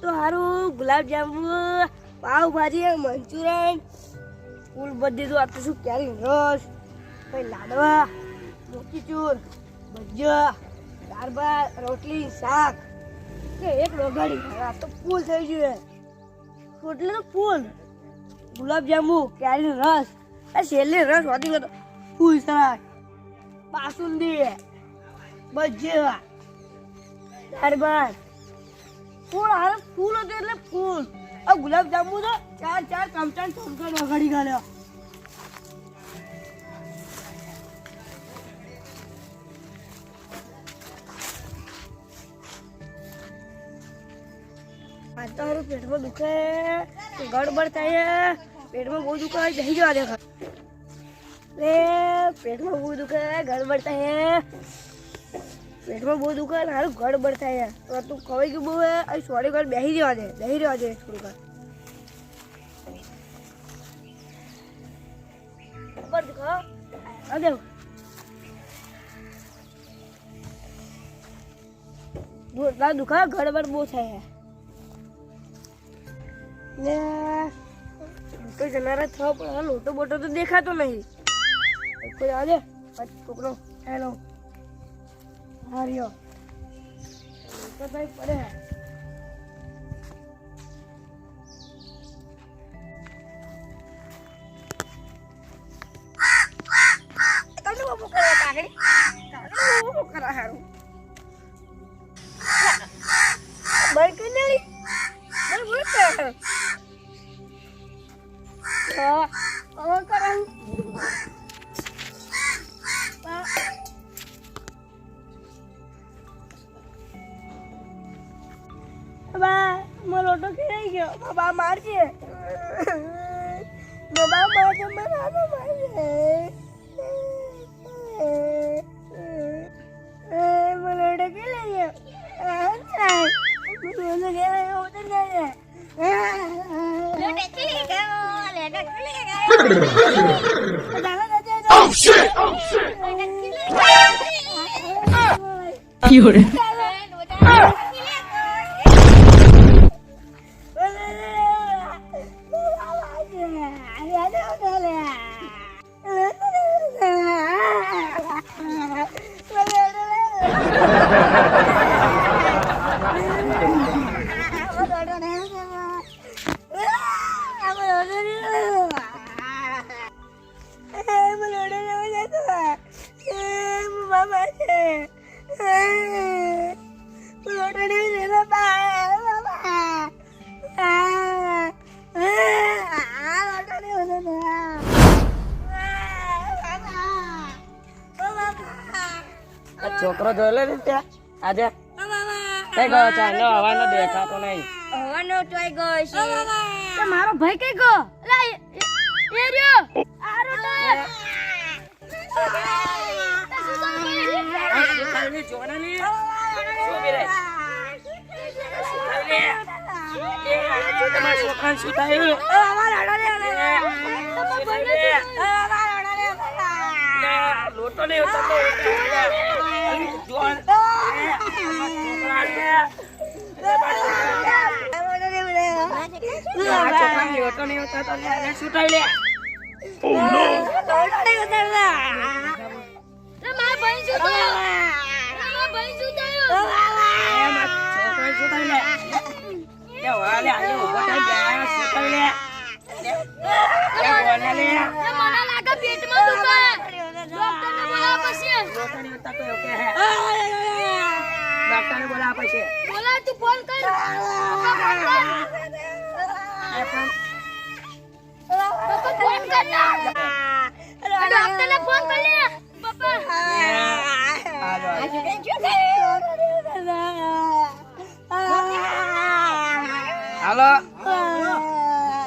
તો સારું ગુલાબજાંબુ, પાવભાજી મંચુરિયન. ફૂલ બધી તો આ તો રસ? પછી લાડવા મોતીચૂર ભજીયા, દાળ રોટલી, શાક. કે એક વગાડી આ તો ફૂલ થઈ ગયું છે. એટલે તો ફૂલ. ગુલાબજાંબુ કેરી રસ. આ છેલ્લી રસ વધી ગયો ફૂલ શાક બાસુંદી બજેવા ભાત ફૂલ હારે ફૂલ હતું એટલે ફૂલ. આ ગુલાબ જાંબુ તો ચાર ચાર ચમચા ચમચા વગાડી ગાલ્યો આ તો હારું પેટમાં દુખે ગડબડ થાય પેટમાં બહુ દુખે જઈ જવા દે રે પેટમાં બહુ દુખે ગડબડ થાય પેટમાં બહુ દુખે ને હારું ગડબડ થાય તો તું ખવાઈ ગયું બહુ હે અહીં સોરી ઘર બેસી જવા દે બેસી રહેવા દે થોડું ઘર ઉપર દુખો આ દેવ દુખા દુખા ગડબડ બહુ થાય ને તો જનારા થવા પણ આ તો બોટો તો દેખાતો નહીં. કોઈ આજે છોકરો. હેલો. હાર્યો તો ભાઈ પડે. કરે કાગડી કરે હારું? ભાઈ બોલ કરે હા હવે કરે હા બા મારો લોટો ખેરાઈ ગયો બાબા મારશે બાબા મારશે મને આનો મારશે મારો Oh shit! Oh shit! Mama છોકરો જોયેલો ને ત્યાં. આજે. કઈ ગયો ચાંદો હવાનો દેખાતો નહીં. હવાનો ચોઈ ગયો છે. મારો ભાઈ કઈ ગયો? એ રહ્યો. આરો તમારા છોકરાને શું થયું? લોટો નહીં ઉતરતો લોટો નહીં ઉતરતો લે લે એમાં છોકરાને શું થયું લે લે વાલે આજે ઊભો થઈ ગયા શું થયું લે લે બોલે લે લોટો નહીં ઉતરતો એવું કે હે ડોક્ટરને પછી એ પણ હાલો હાલો.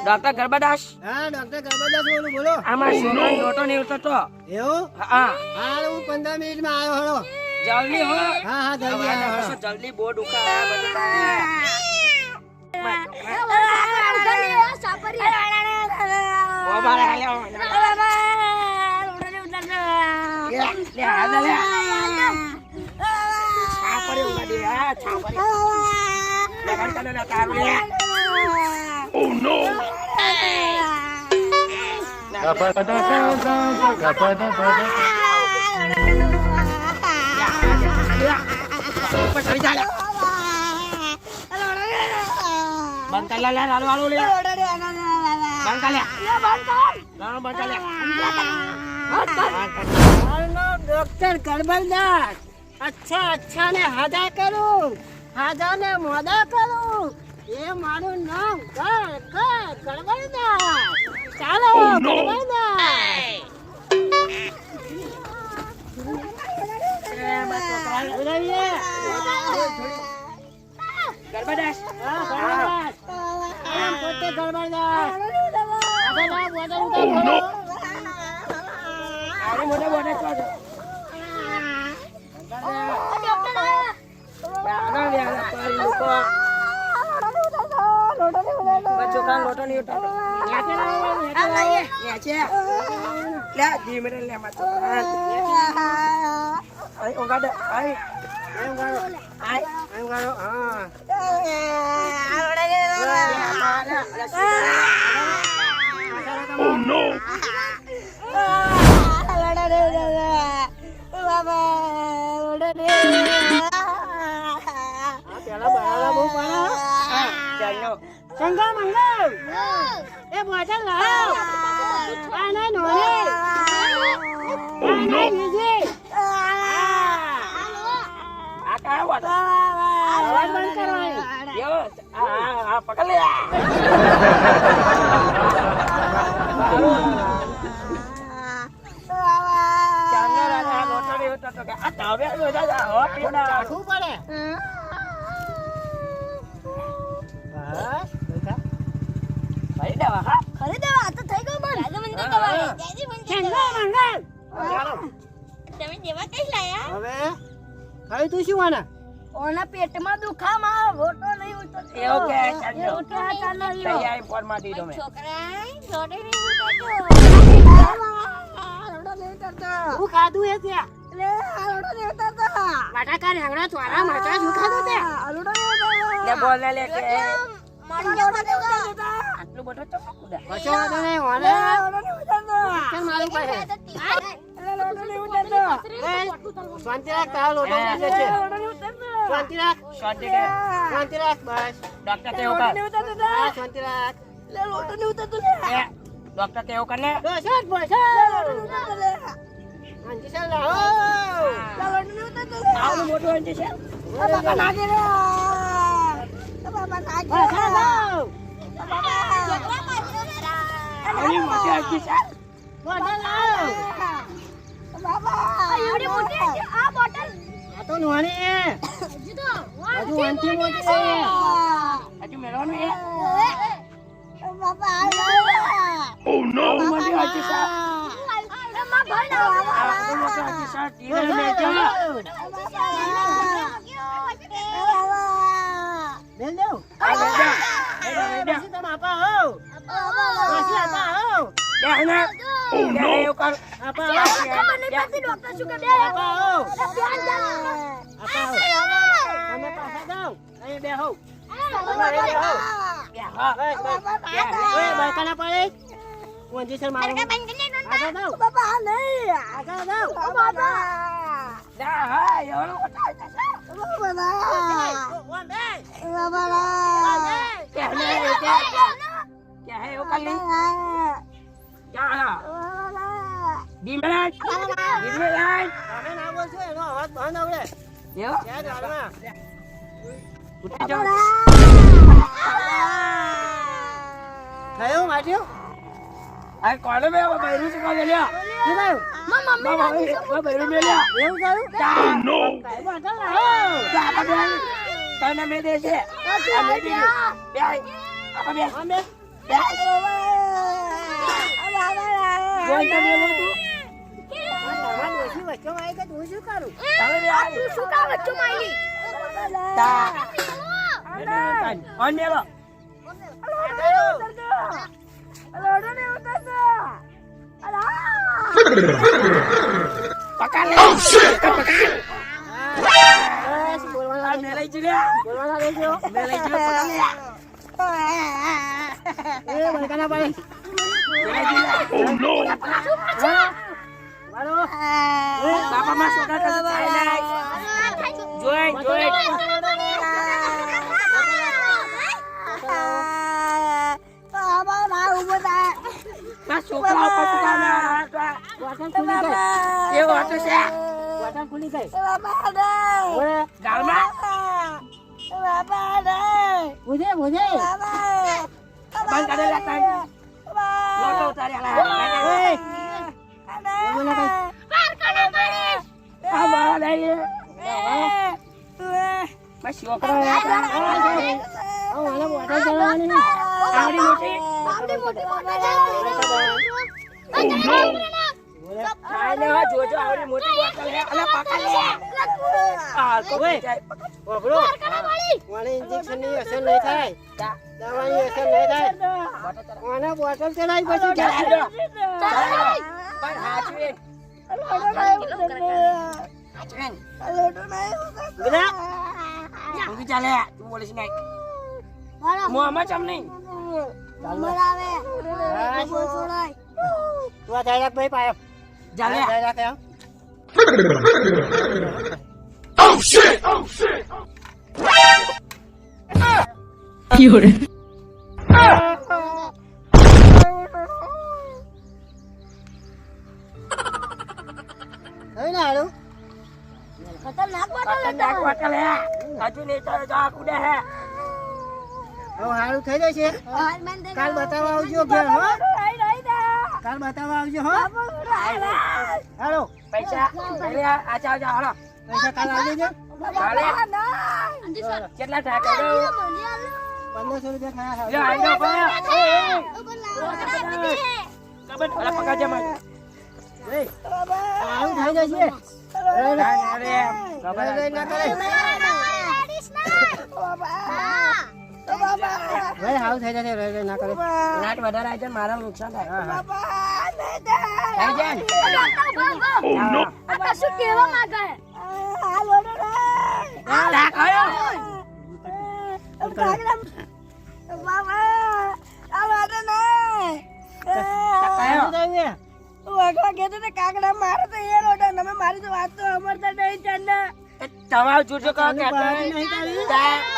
ડોક્ટર ગરબાદાસ? હા ડોક્ટર ગરબાદાસ બોલું બોલો. આમાં છોકરાને લોટો નહીં ઉતરતો એવું? હા. હા હું પંદર મિનિટમાં આવ્યો હળો જલ્દી હો. હા હા જલ્દી આવ્યો જલ્દી બહુ લે. છાપરી છાપરી. તારું મારું નામ ડોક્ટર કરબલદાસ અચ્છા અચ્છા ને હાજા કરું હાજા ને મોદા કરું એ મારું નામ કરબલદાસ ચાલો કરબલદાસ મોટા ગરબાદાસ. લોટો નહીં ઉઠાડો. લે, છે. લે, ધીમે રે, લે, માથું કાન. આય, ઉગાડે, આય. આય, ઉગાડો. આય. આમ કરો, હા. લે, આમાં, લે, લે, સીધો. આ પેલા બરાલા બહુ પાડો. હા, ચાલો. શંકર મંગળ એ બોટલ લાવ મંગળ હવે? ખાઈ તું શું આના? ઓના પેટમાં દુખામાં રોટો નહીં ઉતરતો એવું કે, ચાંદલો. રોટો આ ચાલો લ્યો. તૈયારી ફોનમાં દીધો મેં. શું ખાધું એ ત્યાં. બટાકા રેંગણા ચોરા મરચા શું ખાધું તે? લે, બોલ લે કે આટલું બધું તો કુડા. કશો વાંધો નહીં ઓને. મારું શાંતિ રાખ તારા લોટો ઉતરી શાંતિ રાખ. શાંતિ કે શાંતિ રાખ બસ. ડોક્ટર કેવું કર શાંતિ રાખ. એ, ડોક્ટર કેવું કર ને બસ બસ. શાંતિ ચાલ લાવો આવડું મોટું અંજી છે? બસ લાવો આવડી મોટી અંજી છે? બોટલ લાવો આ તો નોની હે હજુ વાંચી મોટી છે હજુ મેળવાનું એ આવડું મોટી અંજી છે આવડું મોટું અંજી છે ધીરે મેળજો. બેન દેવ આ મેળજો. મેળજો, મેળજો. પછી તમે આપા હો પછી આપા હો બે Apa? Apa એવું કર. આપા હો આપા Apa? Apa? હો તમે પાછા જાઓ અહીં બેહો તમે અહીં બેહો બે, હા. બસ બસ ઓય બાયકાના પડે કોંજી સર મારું આગળ જાઓ આગળ જાઓ ના, હા, એવડું મોટું અંજી છે. ઓમ બે કે હે, કે કે હે, એવું કર લી. ક્યાં હા? ધીમે રાખ. ધીમે રાખ. તમે ના બોલશો એનો અવાજ બંધ આવડે એવું? ત્યાં જાળમાં ઉઠી જાઓ. થયું માટ્યું આ કોને બે આ બૈરું છે કોને લ્યા? શું થયું બા, બા, બા, બૈરું બે લ્યા. એવું થયું લાવો જા, આ બે. તને મેં દે છે. આ મેં દીધું. બે. આ બે. આમ બે બે. જોઈ તો મેલું તું. તમારે ઓછી બચ્ચો આવી ગયો તો હું શું કરું તમે બે આવી. તું શું કામ વચ્ચે મારી તા. એટલે તાન. ઓન મેલો. પકડ લે. પકડ. બસ બોલવાના આ મેલાઈ ગયું લે. બોલવાના રહેજો મેલાઈ ગયું. પકડ લે. એ બળકાના ભાઈ મેલાઈ ગયું લે. વાળો બાપા માં છોકરા કરતા થાય નહીં. જોઈ જોઈ બસ છોકરા ઉપર છોકરા ના હાથ આ. વાસણ ખુલી ગઈ એવું હતું છે વાસણ ખુલી ગઈ બાબા ઓરે ગાલમાં બુજે બુજે બંધ કરી લે તાન. લોટો ઉતારી આલા. એ બોલા કઈ આ મારા લઈ લે. બસ છોકરો એ આપણા. આવો આને મોટા ચડાવવાની આવડી મોટી ખાઈ લેવા જોજો આવડી મોટી બોટલ હે અલે પકડ લે આ તો ઓય. જાય. ઇન્જેક્શનની અસર નહીં થાય દવાની અસર નહીં થાય બોટલ ચડાવ. મને બોટલ ચડાવી પછી ચડાવી જાય દો. ચડાવી દો. પણ હાચવીને. હાચવીને. બધા ઊંઘી ચાલે તું બોલીશ નહીં મોંમાં ચમ નહીં તું આ જાય રાખ ભાઈ પાયો ચાલે જાય રાખ એમ હવે કુડે હે. હવે હારું થઈ જશે. કાલ બતાવવા આવજો ઘેર હો. કાલ બતાવવા આવજો હો. હાલો. પૈસા આ ચાલ જા હાલો. પૈસા કાલ આવજો કેટલા કહો પંદરસો રૂપિયા ખાયા આઈ દો કબર અલે પકડ જા મારે હારું થઈ જશે અરે અરે કબર લઈ ના કરે ભાઈ હારું થઈ જશે રહી રહી ના કરે. લાટ વધારે આવી જાય મારા નુકસાન થાય. થઈ જાય ને? શું કેવા માંગે લા કયો કયો કાકડા મારે તો એ તમે મારી તો વાત તો અમરતા નહીં ચાલે તમારું જોજો કહો કે નહીં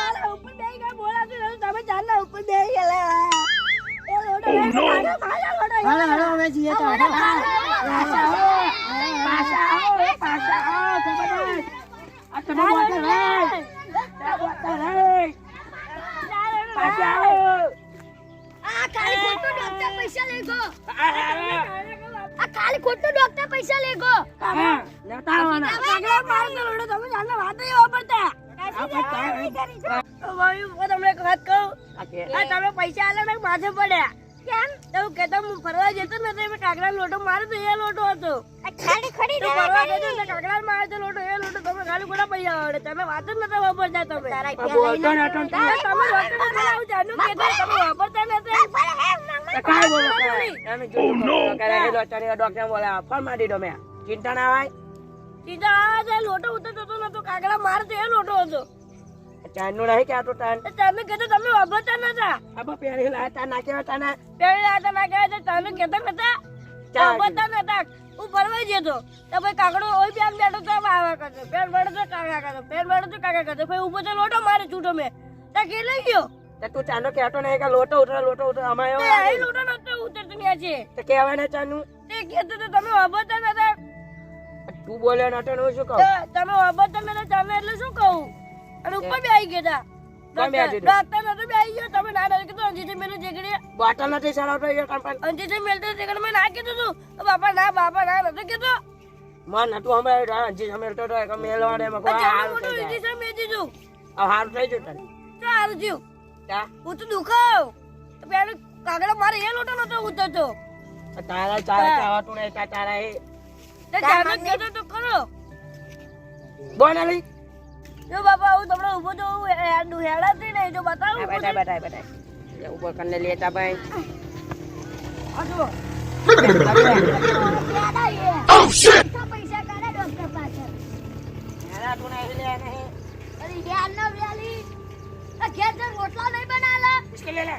ખાલી ખોટો ડોક્ટર પૈસા લઈ તમે વાત નહીં વાપરતા તમને વાત કહું આ તમે પૈસા આલે ને માથે પડ્યા? કેમ? તો કેતો હું ફરવા જતો ને તો કાગડા લોટો મારો તો એ લોટો હતો. ખાલી ખડી તો ફરવા જતો ને કાગડા માર્યો તો લોટો એ લોટો તમે ખાલી પૈસા આવડે તમે વાત જ નતા વાપરતા તમે. બોલતો નતો ને તું. તમે ડોક્ટર ને બોલાવું જાનું કહેતો તમે વાપરતા કાંઈ બોલો કરે એ ડોક્ટરે. ફોન મારી દીધો મેં. ચિંતા ના હોય ચિંતા આ લોટો ઉતરતો નતો ને કાગડા મારતો એ લોટો હતો. ચાંદનું નહીં કે આ તો તાન તમે કહેતો તમે વાપરતા નતા. આબા પહેરી લાયા ના નાખ્યા તાને પેલી રાતે ના કેવા તો તમે કહેતા નતા. વાપરતા નતા. હું ફરવા જતો તો ભાઈ કાકડો ઓય બેન બેઠો તો આવા કરતો. પેન બેઠો તો કાકા કરતો. પેન બેઠો તો કાકા કરતો. ભાઈ ઉપર તો લોટો મારે છૂટો મે. તે કે લઈ ગયો? તો તું ચાનો કેતો નહીં કે લોટો ઉતરા લોટો ઉતરા. અમારે તો આઈ લોટો નતો ઉતરતો ત્યાં છે. તે કહેવાય ને ચાનું તે કહેતો તો તમે વાપરતા નતા. તું બોલે નતો ને હું શું કહું? તમે વાપરતા નતા તમે એટલે શું કહું? અને ઉપર બે આવી ગયા? ડોક્ટર નતો બે આવી ગયો. તમે ના ડરે કીધું અંજીથી મેલે જેગડી બોટલ નથી ચડાવતો એ કંપન અંજીથી મેલતો જેગડી મેં ના કીધું તું. તો બાપા ના બાપા ના નતો કીધું. મન નતું હમણાં અંજી જમેલતો તો કે મેલવા દે મકો અત્યારે થઈ જાય. ઇન્જેક્શન મેં દીધું. હવે હારું થઈ જતું તને તો થયું. તા? હું તો દુખાવ તો પેલું કાગડા મારે એ લોટો નતો ઉતરતો. તારા ચાર આવતું નહીં તારા એ. તે જામે તો કરો બોના લઈ જો બાપા હું તમને ઊભો જો હેડું હેડાતી ને જો બતાવું બેટા બેટા બેટા લે ઊભો કરીને લેતા ભાઈ. આ પૈસા કાઢે ડોક્ટર પાછળ હેડા તું નહીં લે નહીં. અરે યાર ન વેલી આ ઘેર રોટલા નહીં બનાલા મુશ્કેલ લે.